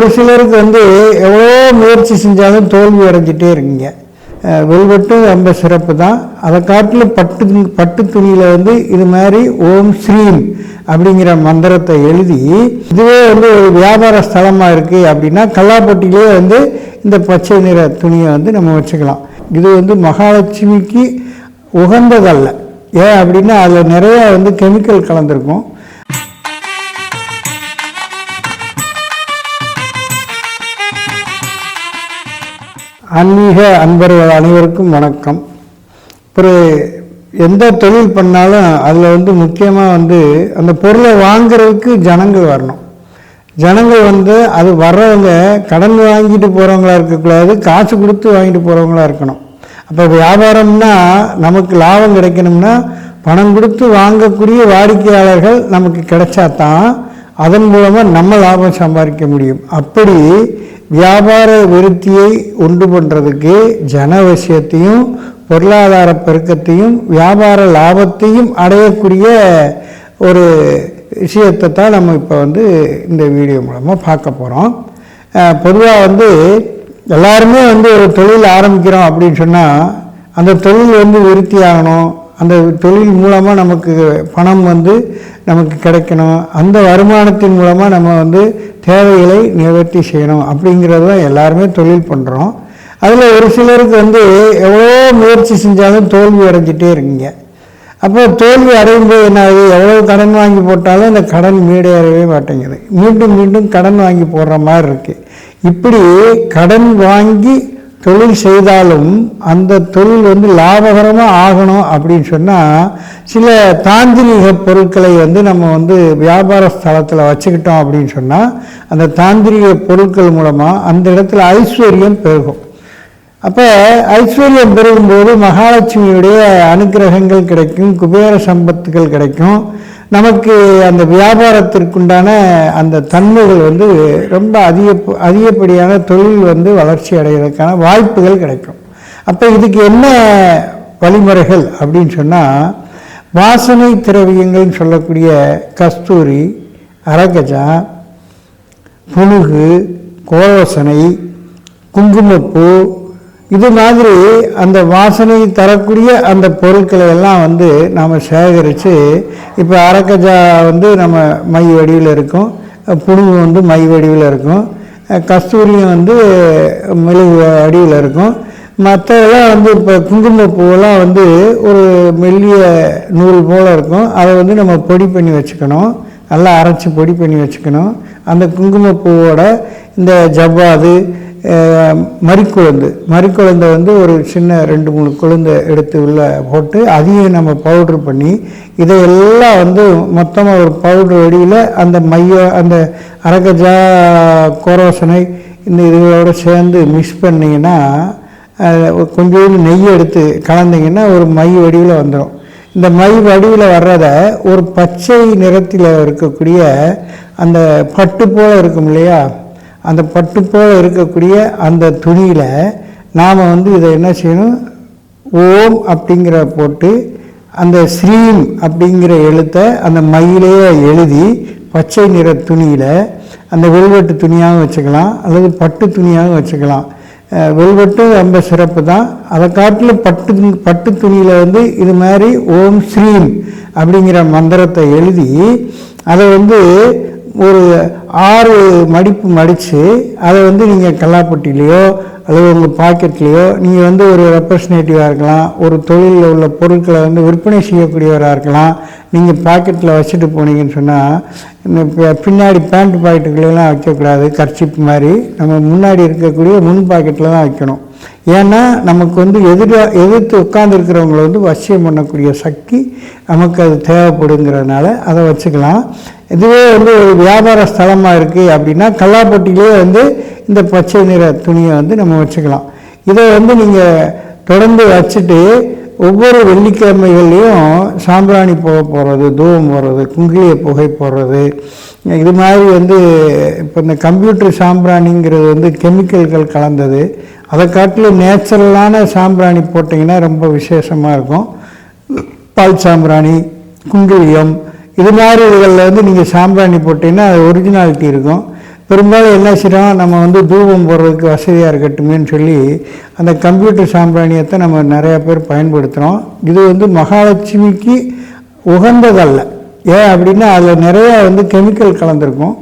ஒரு சிலருக்கு வந்து எவ்வளோ முயற்சி செஞ்சாலும் தோல்வி அடைஞ்சிட்டே இருக்கீங்க. வெல்வெட்டு ரொம்ப சிறப்பு தான். அதை காட்டிலும் பட்டு பட்டு துணியில் வந்து இது மாதிரி ஓம் ஸ்ரீம் அப்படிங்கிற மந்திரத்தை எழுதி இதுவே வந்து ஒரு வியாபார ஸ்தலமாக இருக்குது அப்படின்னா கல்லாப்பட்டியிலே வந்து இந்த பச்சை நிற துணியை வந்து நம்ம வச்சுக்கலாம். இது வந்து மகாலட்சுமிக்கு உகந்ததல்ல. ஏன் அப்படின்னா அதில் நிறையா வந்து கெமிக்கல் கலந்துருக்கும். ஆன்மீக அன்பர்கள் அனைவருக்கும் வணக்கம். ஒரு எந்த தொழில் பண்ணாலும் அதில் வந்து முக்கியமாக வந்து அந்த பொருளை வாங்குறதுக்கு ஜனங்கள் வரணும். ஜனங்கள் வந்து அது வர்றவங்க கடன் வாங்கிட்டு போகிறவங்களா இருக்கக்கூடாது காசு கொடுத்து வாங்கிட்டு போகிறவங்களா இருக்கணும். அப்போ வியாபாரம்னா நமக்கு லாபம் கிடைக்கணும்னா பணம் கொடுத்து வாங்கக்கூடிய வாடிக்கையாளர்கள் நமக்கு கிடைச்சா தான் அதன் மூலமாக நம்ம லாபம் சம்பாதிக்க முடியும். அப்படி வியாபார விருத்தியை உண்டு பண்ணுறதுக்கு ஜனவசியத்தையும் பொருளாதார பெருக்கத்தையும் வியாபார லாபத்தையும் அடையக்கூடிய ஒரு விஷயத்தை தான் நம்ம இப்போ வந்து இந்த வீடியோ மூலமாக பார்க்க போகிறோம் பொதுவாக வந்து எல்லாருமே வந்து ஒரு தொழில் ஆரம்பிக்கிறோம் அப்படின்னு சொன்னால் அந்த தொழில் வந்து விருத்தி ஆகணும். அந்த தொழில் மூலமாக நமக்கு பணம் வந்து நமக்கு கிடைக்கணும். அந்த வருமானத்தின் மூலமாக நம்ம வந்து தேவைகளை நிவர்த்தி செய்யணும். அப்படிங்கிறது தான் எல்லாருமே தொழில் பண்ணுறோம் அதில் ஒரு சிலருக்கு வந்து எவ்வளோ முயற்சி செஞ்சாலும் தோல்வி அடைஞ்சிட்டே இருக்கீங்க. அப்போ தோல்வி அடையும் போது என்ன ஆகுது? எவ்வளோ கடன் வாங்கி போட்டாலும் அந்த கடன் மீடையறவே மாட்டேங்குது. மீண்டும் மீண்டும் கடன் வாங்கி போடுற மாதிரி இருக்குது இப்படி கடன் வாங்கி தொழில் செய்தாலும் அந்த தொழில் வந்து லாபகரமாக ஆகணும் அப்படின்னு சொன்னால் சில தாந்திரிக பொருட்களை வந்து நம்ம வந்து வியாபார ஸ்தலத்தில் வச்சுக்கிட்டோம் அப்படின்னு சொன்னால் அந்த தாந்திரிக பொருட்கள் மூலமாக அந்த இடத்துல ஐஸ்வர்யம் பெருகும். அப்போ ஐஸ்வர்யம் பெருகும்போது மகாலட்சுமியுடைய அனுக்கிரகங்கள் கிடைக்கும் குபேர சம்பத்துகள் கிடைக்கும். நமக்கு அந்த வியாபாரத்திற்குண்டான அந்த தன்மைகள் வந்து ரொம்ப அதிக அதிகப்படியான தொழில் வந்து வளர்ச்சி அடைகிறதுக்கான வாய்ப்புகள் கிடைக்கும். அப்போ இதுக்கு என்ன வழிமுறைகள் அப்படின்னு சொன்னால் வாசனை திரவியங்கள்னு சொல்லக்கூடிய கஸ்தூரி அரகஜா புனுகு கோலோசனை குங்குமப்பூ இது மாதிரி அந்த வாசனை தரக்கூடிய அந்த பொருட்களை எல்லாம் வந்து நாம் சேகரித்து இப்போ அரக்கஜா வந்து நம்ம மை வடிவில் இருக்கும் புழுவு வந்து மை வடிவில் இருக்கும் கஸ்தூரியும் வந்து மெழுகு வடிவில் இருக்கும். மற்றதெல்லாம் வந்து இப்போ குங்குமப்பூவெல்லாம் வந்து ஒரு மெல்லிய நூல் போல் இருக்கும். அதை வந்து நம்ம பொடி பண்ணி வச்சுக்கணும். நல்லா அரைச்சி பொடி பண்ணி வச்சுக்கணும். அந்த குங்குமப்பூவோட இந்த ஜவ்வாது மறிக்குழந்து. மறிக்குழந்தை வந்து ஒரு சின்ன ரெண்டு மூணு குழந்தை எடுத்து உள்ளே போட்டு அதையும் நம்ம பவுட்ரு பண்ணி இதையெல்லாம் வந்து மொத்தமாக ஒரு பவுட்ரு வடியில் அந்த மைய அந்த அரகஜா கோரோசனை இந்த இதுகளோடு சேர்ந்து மிக்ஸ் பண்ணிங்கன்னா கொஞ்சோண்டு நெய் எடுத்து கலந்தீங்கன்னா ஒரு மை வடிவில் வந்துடும் இந்த மை வடிவில் வர்றத ஒரு பச்சை நிறத்தில் இருக்கக்கூடிய அந்த பட்டு போல் இருக்கும் இல்லையா? அந்த பட்டு போல் இருக்கக்கூடிய அந்த துணியில் நாம் வந்து இதை என்ன செய்யணும்? ஓம் அப்படிங்கிற போட்டு அந்த ஸ்ரீம் அப்படிங்கிற எழுத்தை அந்த மயிலேயே எழுதி பச்சை நிற துணியில் அந்த வெல்வெட்டு துணியாகவும் வச்சுக்கலாம் அல்லது பட்டு துணியாகவும் வச்சுக்கலாம். வெல்வெட்டும் ரொம்ப சிறப்பு தான். அதை காட்டில் பட்டு பட்டு துணியில் வந்து இது மாதிரி ஓம் ஸ்ரீம் அப்படிங்கிற மந்திரத்தை எழுதி அதை வந்து ஒரு ஆறு மடிப்பு மடித்து அதை வந்து நீங்கள் கல்லாப்பட்டிலேயோ அல்லது உங்கள் பாக்கெட்லேயோ நீங்கள் வந்து ஒரு ரெப்ரஸன்டேட்டிவாக இருக்கலாம் ஒரு தொழிலில் உள்ள பொருட்களை வந்து விற்பனை செய்யக்கூடியவராக இருக்கலாம் நீங்கள் பாக்கெட்டில் வச்சுட்டு போனீங்கன்னு சொன்னால் பின்னாடி பேண்ட் பாக்கெட்டுகளெல்லாம் வைக்கக்கூடாது கர்ச்சிப் மாதிரி. நம்ம முன்னாடி இருக்கக்கூடிய முன் பாக்கெட்டில் தான் வைக்கணும். ஏன்னா நமக்கு வந்து எதிராக எதிர்த்து உட்காந்துருக்கிறவங்களை வந்து வசியம் பண்ணக்கூடிய சக்தி நமக்கு அது தேவைப்படுங்கிறதுனால அதை வச்சுக்கலாம். இதுவே வந்து ஒரு வியாபார ஸ்தலமாக இருக்குது அப்படின்னா கல்லாப்பட்டியிலே வந்து இந்த பச்சை நிற துணியை வந்து நம்ம வச்சுக்கலாம். இதை வந்து நீங்கள் தொடர்ந்து வச்சுட்டு ஒவ்வொரு வெள்ளிக்கிழமைகள்லையும் சாம்பிராணி புகை போடுறது தூவம் போடுறது குங்கிலிய புகை போடுறது. இது மாதிரி வந்து இப்போ இந்த கம்ப்யூட்டர் சாம்பிராணிங்கிறது வந்து கெமிக்கல்கள் கலந்தது. அதை காட்டிலும் நேச்சுரலான சாம்பிராணி போட்டிங்கன்னா ரொம்ப விசேஷமாக இருக்கும். பால் சாம்பிராணி குங்குலியம் இது மாதிரி இதுகளில் வந்து நீங்கள் சாம்பிராணி போட்டிங்கன்னா அது ஒரிஜினாலிட்டி இருக்கும். பெரும்பாலும் என்ன செய்கிறோம் நம்ம வந்து தூபம் போடுறதுக்கு வசதியாக இருக்கட்டுமேன்னு சொல்லி அந்த கம்ப்யூட்டர் சாம்பிராணியத்தை நம்ம நிறையா பேர் பயன்படுத்துகிறோம் இது வந்து மகாலட்சுமிக்கு உகந்ததல்ல. ஏன் அப்படின்னா அதில் நிறையா வந்து கெமிக்கல் கலந்துருக்கும்.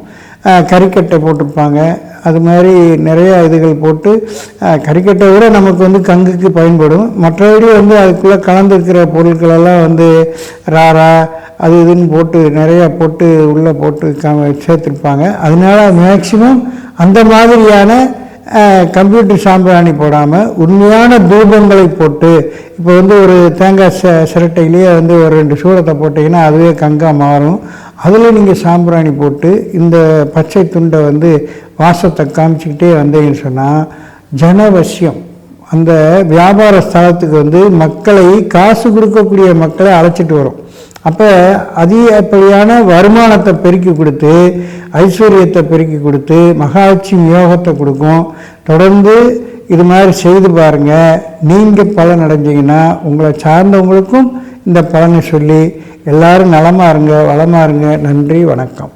கறிக்கட்டை போட்டிருப்பாங்க. அது மாதிரி நிறைய இதுகள் போட்டு கறிக்கட்டை விட நமக்கு வந்து கங்குக்கு பயன்படும். மற்றபடி வந்து அதுக்குள்ளே கலந்துருக்கிற பொருட்களெல்லாம் வந்து ராரா அது இதுன்னு போட்டு நிறையா போட்டு உள்ளே போட்டு க சேர்த்துருப்பாங்க. அதனால மேக்சிமம் அந்த மாதிரியான கம்ப்யூட்டர் சாம்பிராணி போடாமல் உண்மையான தூபங்களை போட்டு இப்போ வந்து ஒரு தேங்காய் ச சிரட்டையிலேயே வந்து ஒரு ரெண்டு சூடத்தை போட்டிங்கன்னா அதுவே கங்கா மாறும். அதில் நீங்கள் சாம்பிராணி போட்டு இந்த பச்சை துண்டை வந்து வாசத்தை காமிச்சிக்கிட்டே வந்தீங்கன்னு சொன்னால் ஜனவசியம். அந்த வியாபார ஸ்தலத்துக்கு வந்து மக்களை காசு கொடுக்கக்கூடிய மக்களை அழைச்சிட்டு வரும். அப்போ அதிகப்படியான வருமானத்தை பெருக்கி கொடுத்து ஐஸ்வர்யத்தை பெருக்கி கொடுத்து மகாலட்சுமி யோகத்தை கொடுக்கும். தொடர்ந்து இது மாதிரி செய்து பாருங்கள் நீங்கள் பலன் அடைஞ்சிங்கன்னா உங்களை சார்ந்தவங்களுக்கும் இந்த பலனை சொல்லி எல்லோரும் நலமாக இருங்க வளமாக இருங்க. நன்றி வணக்கம்.